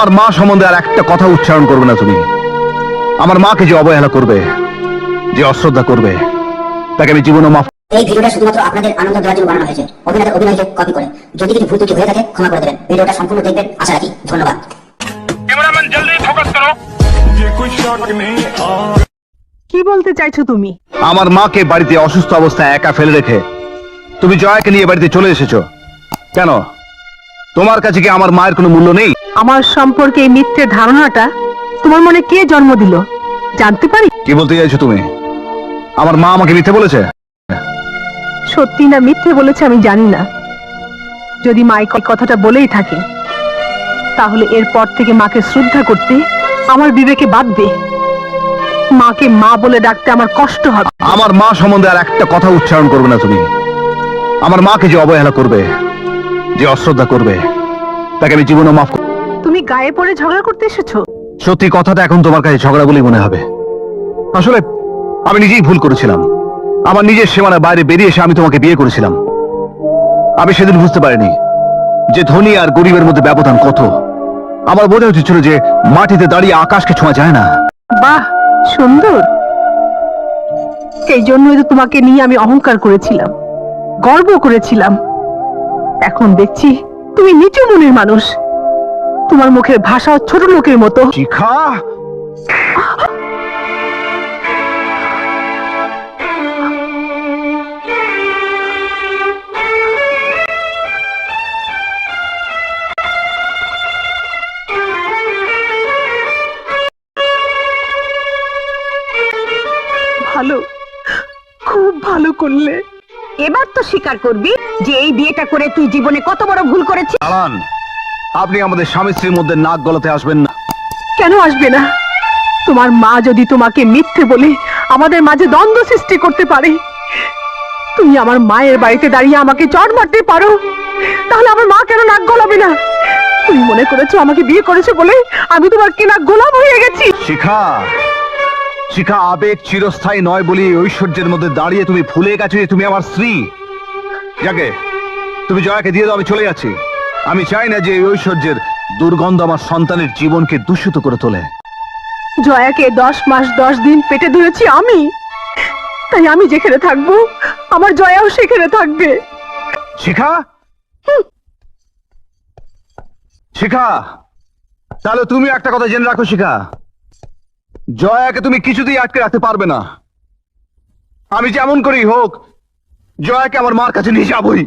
আমার মা সম্বন্ধে আর একটা কথা উচ্চারণ করবে না তুমি। আমার মাকে যে অবহেলা করবে যে অশ্রদ্ধা করবে তাকে আমি জীবনে মাফ এই ভিডিওটা শুধুমাত্র আপনাদের আনন্দ দেওয়ার জন্য বানানো হয়েছে। অভিনেতা অভিনয়কে কপি করে যদি কিছু ভুল ত্রুটি হয়ে থাকে ক্ষমা করে দেবেন। ভিডিওটা সম্পূর্ণ দেখবেন আশা রাখি ধন্যবাদ। ক্যামেরাম্যান জলদি ফোকাস করো। কি বলতে চাইছো তুমি? আমার মাকে বাড়িতে অসুস্থ অবস্থায় একা ফেলে রেখে তুমি জয়াকে নিয়ে বাড়িতে চলে এসেছ। কেন? তোমার কাছে কি আমার মায়ের কোনো মূল্য নেই? আমার সম্পর্কে এই মিথ্যে ধারণাটা তোমার মনে কে জন্ম দিল? জানতে পারি? কি বলতে চাইছো তুমি? আমার মা আমাকে মিথ্যে বলেছে? সত্যি না মিথ্যে বলেছে আমি জানি না। যদি মা এই কথাটা বলেই থাকে তাহলে এরপর থেকে মাকে শ্রদ্ধা করতে আমার বিবেকে বাঁধবে। মাকে মা বলে ডাকতে আমার কষ্ট হবে। আমার মা সম্বন্ধে আর একটা কথা উচ্চারণ করবে না তুমি। আমার মাকে যে অবহেলা করবে যে অশ্রদ্ধা করবে তাকে আমি জীবনে মাফ গায়ে পড়ে ঝগড়া করতে এসেছ? সত্যি কথাটা এখন তোমার কাছে ঝগড়া বলেই মনে হবে। আসলে আমি নিজেই ভুল করেছিলাম। আমার নিজের সীমানার বাইরে বেরিয়ে এসে আমি তোমাকে বিয়ে করেছিলাম। আমি সেদিন বুঝতে পারিনি যে ধনী আর গরিবের মধ্যে ব্যবধান কত। আমার বোঝা উচিত ছিল যে মাটিতে দাঁড়িয়ে আকাশকে ছোঁয়া যায় না। বাহ সুন্দর। এই জন্যই তো তোমাকে নিয়ে আমি অহংকার করেছিলাম গর্ব করেছিলাম। এখন দেখছি তুমি নিচু মনের মানুষ। তোমার মুখের ভাষা ছোট লোকের মতো। শিখা? ভালো খুব ভালো করলে। এবার তো স্বীকার করবি যে এই বিয়েটা করে তুই জীবনে কত বড় ভুল করেছিস। দাঁড়ান। আপনি আমাদের স্বামী স্ত্রীর মধ্যে নাক গলাতে আসবেন না। কেন আসবে না? তোমার মা যদি তোমাকে মিথ্যে বলে আমাদের মাঝে দ্বন্দ্ব সৃষ্টি করতে পারে তুমি আমার মায়ের বাড়িতে দাঁড়িয়ে আমাকে চড় মারতে পারো তাহলে আমার মা কেন নাক গলাবে না? তুমি মনে করেছ আমাকে বিয়ে করেছ বলে আমি তোমার কেনা গোলাম হয়ে গেছি? শিখা শিখা আবেগ চিরস্থায়ী নয় বলি ঐশ্বর্যের মধ্যে দাঁড়িয়ে তুমি ভুলে গেছো যে তুমি আমার স্ত্রী। যাকে তুমি জয়াকে দিয়ে দাও আমি চলে যাচ্ছি। আমি চাই না যে এই ঐশ্বর্যের দুর্গন্ধ আমার সন্তানের জীবনকে দূষিত করে তোলে। জয়াকে দশ মাস দশ দিন পেটে ধরেছি আমি। তাই আমি যেখানে থাকব আমার জয়াও সেখানে থাকবে। শিখা? শিখা তাহলে তুমি একটা কথা জেনে রাখো শিখা। জয়াকে তুমি কিছুতেই আটকে রাখতে পারবে না। আমি যেমন করেই হোক জয়াকে আমার মার কাছে নিয়ে যাবই।